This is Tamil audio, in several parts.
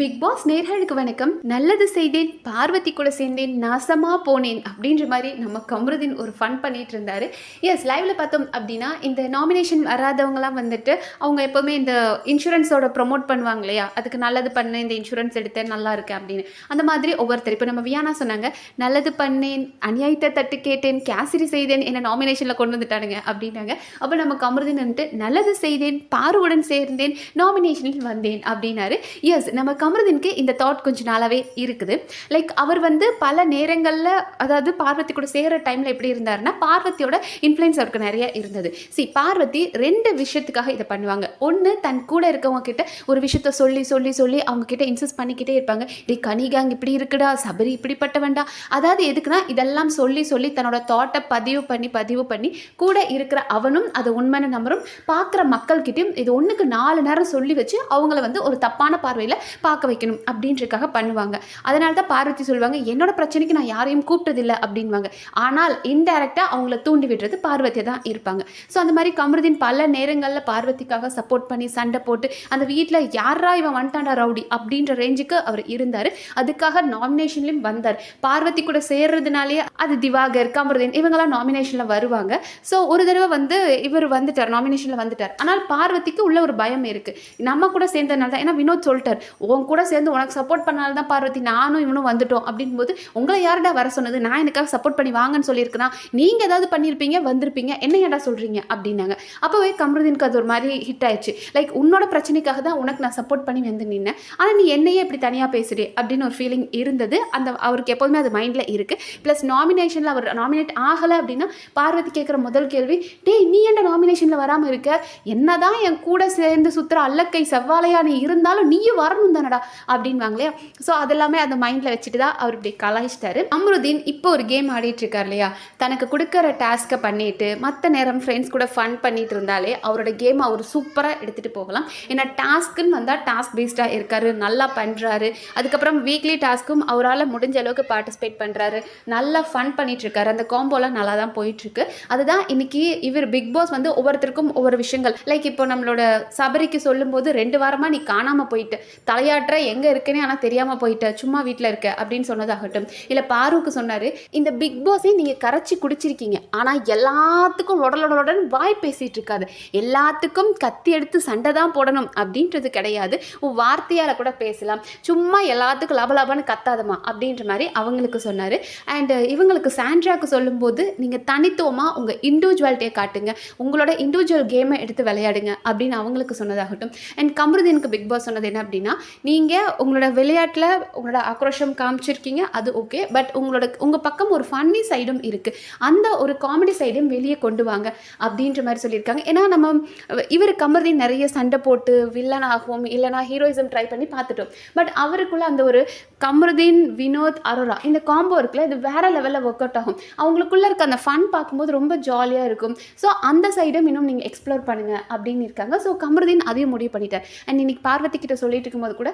பிக் பாஸ் நேர்களுக்கு வணக்கம். நல்லது செய்தேன் பார்வதி கூட சேர்ந்தேன் நாசமாக போனேன் அப்படின்ற மாதிரி நம்ம கமருதீன் ஒரு ஃபன் பண்ணிட்டு இருந்தாரு. எஸ் லைவ்ல பார்த்தோம் அப்படின்னா இந்த நாமினேஷன் வராதவங்களாம் வந்துட்டு அவங்க எப்போவுமே இந்த இன்சூரன்ஸோட ப்ரொமோட் பண்ணுவாங்க இல்லையா? அதுக்கு நல்லது பண்ணேன் இந்த இன்சூரன்ஸ் எடுத்தேன் நல்லா இருக்கேன் அப்படின்னு. அந்த மாதிரி ஒவ்வொருத்தர் இப்போ நம்ம வியானா சொன்னாங்க நல்லது பண்ணேன் அநியாயத்தை தட்டு கேட்டேன் கேசரி செய்தேன் என்ன நாமினேஷனில் கொண்டு வந்துட்டானுங்க அப்படின்னாங்க. அப்போ நம்ம கமருதீன் வந்துட்டு நல்லது செய்தேன் பாருவுடன் சேர்ந்தேன் நாமினேஷனில் வந்தேன் அப்படின்னாரு. எஸ் நம்ம கமருதீனுக்கு இந்த தாட் கொஞ்சம் நாளாகவே இருக்குது. லைக் அவர் வந்து பல நேரங்களில் அதாவது பார்வதி கூட சேர டைமில் எப்படி இருந்தாருன்னா பார்வதியோட இன்ஃப்ளூயன்ஸ் அவருக்கு நிறைய இருந்தது. சி பார்வதி ரெண்டு விஷயத்துக்காக இதை பண்ணுவாங்க. ஒன்று தன் கூட இருக்கவங்க கிட்ட ஒரு விஷயத்த சொல்லி சொல்லி சொல்லி அவங்க கிட்ட இன்சிஸ்ட் பண்ணிக்கிட்டே இருப்பாங்க. டே கனிகாங் இப்படி இருக்குடா சபரி இப்படிப்பட்டவன்டா. அதாவது எதுக்குன்னா இதெல்லாம் சொல்லி சொல்லி தன்னோட தாட்டை பதிவு பண்ணி பதிவு பண்ணி கூட இருக்கிற அவனும் அது உண்மையான நம்பரும் பார்க்குற மக்கள்கிட்டையும் இது ஒன்றுக்கு நாலு நேரம் சொல்லி வச்சு அவங்கள வந்து ஒரு தப்பான பார்வையில் பார்க்க வைக்கணும் அப்படின்றதுக்காக பண்ணுவாங்க. அதனால தான் பார்வதி சொல்லுவாங்க என்னோட பிரச்சனைக்கு நான் யாரையும் கூப்பிட்டதில்லை அப்படின்வாங்க ஆனால் இன்டெரக்டாக அவங்கள தூண்டி விடுறது பார்வதி தான் இருப்பாங்க. ஸோ அந்த மாதிரி கமருதீன் பல நேரங்களில் பார்வதிக்காக சப்போர்ட் பண்ணி சண்டை போட்டு அந்த வீட்டில் யாரா இவன் வந்துட்டாண்டா ரவுடி அப்படின்ற ரேஞ்சுக்கு அவர் இருந்தார். அதுக்காக நாமினேஷன்லையும் வந்தார். பார்வதி கூட சேர்றதுனாலேயே அது திவாகர் கமருதீன் இவங்கெல்லாம் நாமினேஷனில் வருவாங்க. ஸோ ஒரு தடவை வந்து இவர் வந்துட்டார் நாமினேஷனில் வந்துட்டார். ஆனால் பார்வதிக்கு உள்ள ஒரு பயம் இருக்குது நம்ம கூட சேர்ந்ததுனால தான் ஏன்னா வினோத் சொல்லிட்டார் உன் கூட சேர்ந்து உனக்கு சப்போர்ட் பண்ணால் தான் பார்வதி நானும் இவனும் வந்துட்டோம் அப்படின்போது உங்களை யாருடா வர சொன்னது? நான் எனக்காக சப்போர்ட் பண்ணி வாங்கன்னு சொல்லியிருக்கேனா நீங்கள் ஏதாவது பண்ணியிருப்பீங்க வந்திருப்பீங்க என்ன ஏடா சொல்கிறீங்க அப்படின்னாங்க. அப்போவே கமருதீனுக்கு அது ஒரு மாதிரி ஹிட் ஆயிடுச்சு. லைக் உன்னோட பிரச்சனைக்காக தான் உனக்கு நான் சப்போர்ட் பண்ணி வந்து நின்னேன். ஆனால் நீ என்னையே இப்படி தனியாக பேசுகிறே அப்படின்னு ஒரு ஃபீலிங் இருந்தது. அந்த அவருக்கு எப்போதுமே அது மைண்டில் இருக்குது ப்ளஸ் நாமினேஷனில் அவர் நாமினேட் ஆகலை அப்படின்னா பார்வதி கேட்குற முதல் கேள்வி டேய் நீ என்ன நாமினேஷனில் வராமல் இருக்க? என்னதான் என் கூட சேர்ந்து சுற்றுற அல்லக்கை செவ்வாழையா நீ இருந்தாலும் நீயும் வரணும் தானே என்னடா அப்படின்வாங்க இல்லையா ஸோ அதெல்லாமே அந்த மைண்டில் வச்சுட்டு தான் அவர் இப்படி கலாய்ச்சிட்டாரு. அம்ருதீன் இப்போ ஒரு கேம் ஆடிட்டு இருக்கார் இல்லையா? தனக்கு கொடுக்குற டாஸ்க்கை பண்ணிட்டு மற்ற நேரம் ஃப்ரெண்ட்ஸ் கூட ஃபன் பண்ணிட்டு இருந்தாலே அவரோட கேம் அவர் சூப்பராக எடுத்துகிட்டு போகலாம். ஏன்னா டாஸ்க்குன்னு வந்தால் டாஸ்க் பேஸ்டாக இருக்காரு நல்லா பண்ணுறாரு அதுக்கப்புறம் வீக்லி டாஸ்க்கும் அவரால் முடிஞ்ச அளவுக்கு பார்ட்டிசிபேட் பண்ணுறாரு நல்லா ஃபன் பண்ணிட்டு இருக்காரு அந்த காம்போலாம் நல்லா தான் போயிட்டுருக்கு. அதுதான் இன்னைக்கு இவர் பிக் பாஸ் வந்து ஒவ்வொருத்தருக்கும் ஒவ்வொரு விஷயங்கள். லைக் இப்போ நம்மளோட சபரிக்கு சொல்லும்போது ரெண்டு வாரமாக நீ காணாமல் போயிட்டு தலையாட்டுற எங்கே இருக்குன்னே ஆனால் தெரியாமல் போயிட்ட சும்மா வீட்டில் இருக்க அப்படின்னு சொன்னதாகட்டும். இல்லை பாருக்கு சொன்னார் இந்த பிக் பாஸையும் நீங்கள் கரைச்சி குடிச்சிருக்கீங்க. ஆனால் எல்லாத்துக்கும் உடலுடன் வாய் பேசிகிட்டு இருக்காது. எல்லாத்துக்கும் கத்தி எடுத்து சண்டை தான் போடணும் அப்படின்றது கிடையாது. உன் வார்த்தையால் கூட பேசலாம். சும்மா எல்லாத்துக்கும் லபலபான்னு கத்தாதமா அப்படின்ற மாதிரி அவங்களுக்கு சொன்னார். அண்டு இவங்களுக்கு சாண்ட்ராக்கு சொல்லும்போது நீங்கள் தனித்துவமாக உங்கள் இண்டிவிஜுவாலிட்டியை காட்டுங்க. உங்களோட இண்டிவிஜுவல் கேமை எடுத்து விளையாடுங்க அப்படின்னு அவங்களுக்கு சொன்னதாகட்டும். அண்ட் கமருதீனுக்கு பிக் பாஸ் சொன்னது என்ன அப்படின்னா நீங்கள் உங்களோட விளையாட்டில் உங்களோட ஆக்ரோஷம் காமிச்சிருக்கீங்க அது ஓகே பட் உங்களோட உங்கள் பக்கம் ஒரு ஃபன்னி சைடும் இருக்குது அந்த ஒரு காமெடி சைடும் வெளியே கொண்டு வாங்க அப்படின்ற மாதிரி சொல்லியிருக்காங்க. ஏன்னா நம்ம இவர் கமருதீன் நிறைய சண்டை போட்டு வில்லன் ஆகும் இல்லைனா ஹீரோயிசம் ட்ரை பண்ணி பார்த்துட்டோம். பட் அவருக்குள்ள அந்த ஒரு கமருதீன் வினோத் அரோரா இந்த காம்போ இருக்குல்ல இது வேற லெவலில் ஒர்க் அவுட் ஆகும். அவங்களுக்குள்ள இருக்க அந்த ஃபன் பார்க்கும்போது ரொம்ப ஜாலியாக இருக்கும். ஸோ அந்த சைடும் இன்னும் நீங்கள் எக்ஸ்ப்ளோர் பண்ணுங்க அப்படின்னு இருக்காங்க. ஸோ கமருதீன் அதையும் முடிவு பண்ணிட்டார். அண்ட் இன்னைக்கு பார்வதி கிட்ட சொல்லிட்டு இருக்கும்போது கூட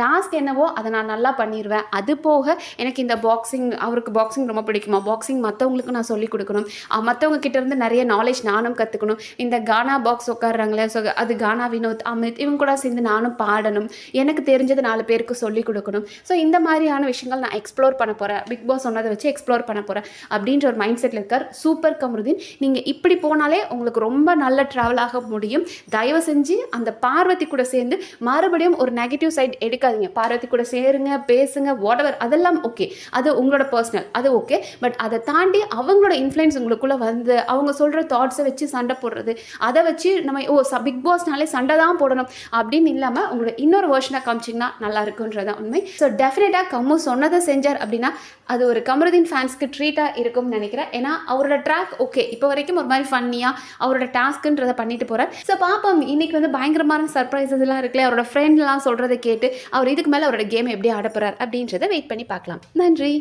டாஸ்க் என்னவோ அதை நான் நல்லா பண்ணிடுவேன் அது போக எனக்கு இந்த பாக்ஸிங் அவருக்கு பாக்ஸிங் ரொம்ப பிடிக்குமா? பாக்ஸிங் மற்றவங்களுக்கு நான் சொல்லிக் கொடுக்கணும். மற்றவங்க கிட்டேருந்து நிறைய நாலேஜ் நானும் கற்றுக்கணும் இந்த கானா பாக்ஸ் உட்காடுறாங்களே ஸோ அது கானா வினோத் அமித் இவங்க கூட சேர்ந்து நானும் பாடணும். எனக்கு தெரிஞ்சது நாலு பேருக்கு சொல்லிக் கொடுக்கணும். ஸோ இந்த மாதிரியான விஷயங்கள் நான் எக்ஸ்ப்ளோர் பண்ண போகிறேன் பிக் பாஸ் சொன்னதை வச்சு எக்ஸ்ப்ளோர் பண்ண போகிறேன் அப்படின்ற ஒரு மைண்ட் செட்டில் இருக்கார் சூப்பர் கமருதீன் நீங்கள் இப்படி போனாலே உங்களுக்கு ரொம்ப நல்ல ட்ராவல் ஆக முடியும். தயவு செஞ்சு அந்த பார்வதி கூட சேர்ந்து மறுபடியும் ஒரு நெகட்டிவ் சைட் எடுக்க எடுக்காதீங்க பார்வதி கூட சேருங்க பேசுங்க வாட் அதெல்லாம் ஓகே அது உங்களோட பர்சனல் அது ஓகே பட் அதை தாண்டி அவங்களோட இன்ஃப்ளூயன்ஸ் உங்களுக்குள்ளே வந்து அவங்க சொல்கிற தாட்ஸை வச்சு சண்டை போடுறது அதை வச்சு நம்ம ஓ பிக் பாஸ்னாலே சண்டை தான் போடணும். அப்படின்னு இல்லாமல் உங்களோட இன்னொரு வேர்ஷனை காமிச்சிங்கன்னா நல்லா இருக்குன்றதான் உண்மை. ஸோ டெஃபினட்டாக கம்மு சொன்னதை செஞ்சார் அப்படின்னா அது ஒரு கமருதீன் ஃபேன்ஸ்க்கு ட்ரீட்டாக இருக்கும்னு நினைக்கிறேன். ஏன்னா அவரோட ட்ராக் ஓகே இப்போ வரைக்கும் ஒரு மாதிரி ஃபன்னியாக அவரோட டாஸ்க்குன்றதை பண்ணிட்டு போகிறேன் ஸோ பார்ப்போம் இன்னைக்கு வந்து பயங்கரமான சர்ப்ரைசஸ்லாம் இருக்குல்ல அவரோட ஃப்ரெண்ட்லாம் சொல்கிறத கேட்டு அவர் இதுக்கு மேலே அவரோட கேம் எப்படி ஆட அப்படின்றத வெயிட் பண்ணி பார்க்கலாம். நன்றி.